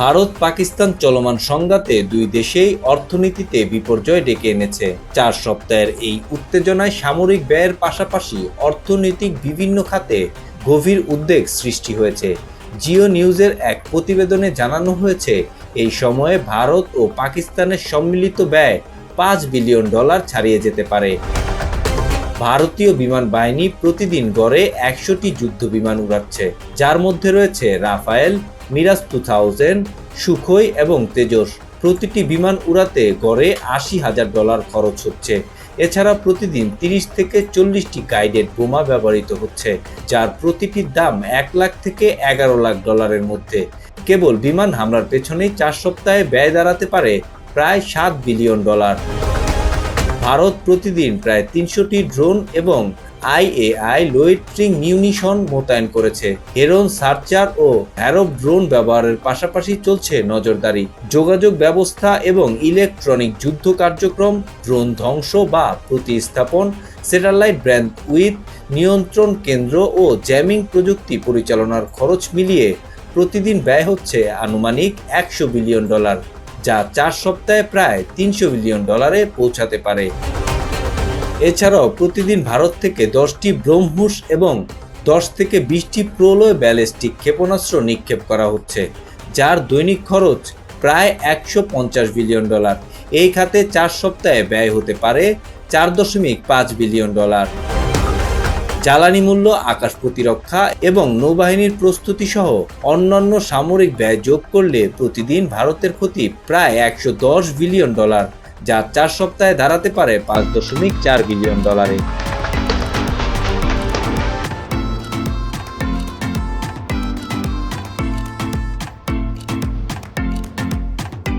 ভারত পাকিস্তান চলমান সংঘাতে দুই দেশেই অর্থনীতিতে বিপর্যয় ডেকে এনেছে। চার সপ্তাহের এই উত্তেজনায় সামরিক ব্যয়ের পাশাপাশি অর্থনৈতিক বিভিন্ন খাতে গভীর উদ্বেগ সৃষ্টি হয়েছে। জিও নিউজের এক প্রতিবেদনে জানানো হয়েছে, এই সময়ে ভারত ও পাকিস্তানের সম্মিলিত ব্যয় পাঁচ বিলিয়ন ডলার ছাড়িয়ে যেতে পারে। ভারতীয় বিমান বাহিনী প্রতিদিন গড়ে একশোটি যুদ্ধ বিমান উড়াচ্ছে। যার মধ্যে রয়েছে Rafale, Mirage two thousand Sukhoi এবং তেজস। প্রতিটি বিমান উড়াতে গড়ে আশি হাজার ডলার খরচ হচ্ছে। এছাড়া প্রতিদিন তিরিশ থেকে চল্লিশটি গাইডেড বোমা ব্যবহৃত হচ্ছে, যার প্রতিটির দাম এক লাখ থেকে এগারো লাখ ডলারের মধ্যে। কেবল বিমান হামলার পেছনেই চার সপ্তাহে ব্যয় দাঁড়াতে পারে প্রায় সাত বিলিয়ন ডলার। ভারত প্রতিদিন প্রায় তিনশোটি ড্রোন এবং আইএআই লোয়েট্রিং মিউনিশন মোতায়েন করেছে। হেরন সার্চার ও হ্যারব ড্রোন ব্যবহারের পাশাপাশি চলছে নজরদারি। যোগাযোগ ব্যবস্থা এবং ইলেকট্রনিক যুদ্ধ কার্যক্রম, ড্রোন ধ্বংস বা প্রতিস্থাপন, স্যাটেলাইট ব্র্যান্ড উইথ নিয়ন্ত্রণ কেন্দ্র ও জ্যামিং প্রযুক্তি পরিচালনার খরচ মিলিয়ে প্রতিদিন ব্যয় হচ্ছে আনুমানিক একশো বিলিয়ন ডলার। যা চার সপ্তাহে প্রায় তিনশো বিলিয়ন ডলারে পৌঁছাতে পারে। এছাড়াও প্রতিদিন ভারত থেকে দশটি ব্রহ্মুস এবং দশ থেকে বিশটি প্রলয় ব্যালিস্টিক ক্ষেপণাস্ত্র নিক্ষেপ করা হচ্ছে, যার দৈনিক খরচ প্রায় একশো পঞ্চাশ বিলিয়ন ডলার। এই খাতে চার সপ্তাহে ব্যয় হতে পারে চার দশমিক পাঁচ বিলিয়ন ডলার। জ্বালানি মূল্য, আকাশ প্রতিরক্ষা এবং নৌবাহিনীর প্রস্তুতি সহ অন্যান্য সামরিক ব্যয় যোগ করলে প্রতিদিন ভারতের ক্ষতি প্রায় একশো দশ বিলিয়ন ডলার, যা চার সপ্তাহে দাঁড়াতে পারে পাঁচ দশমিক চার বিলিয়ন ডলারে।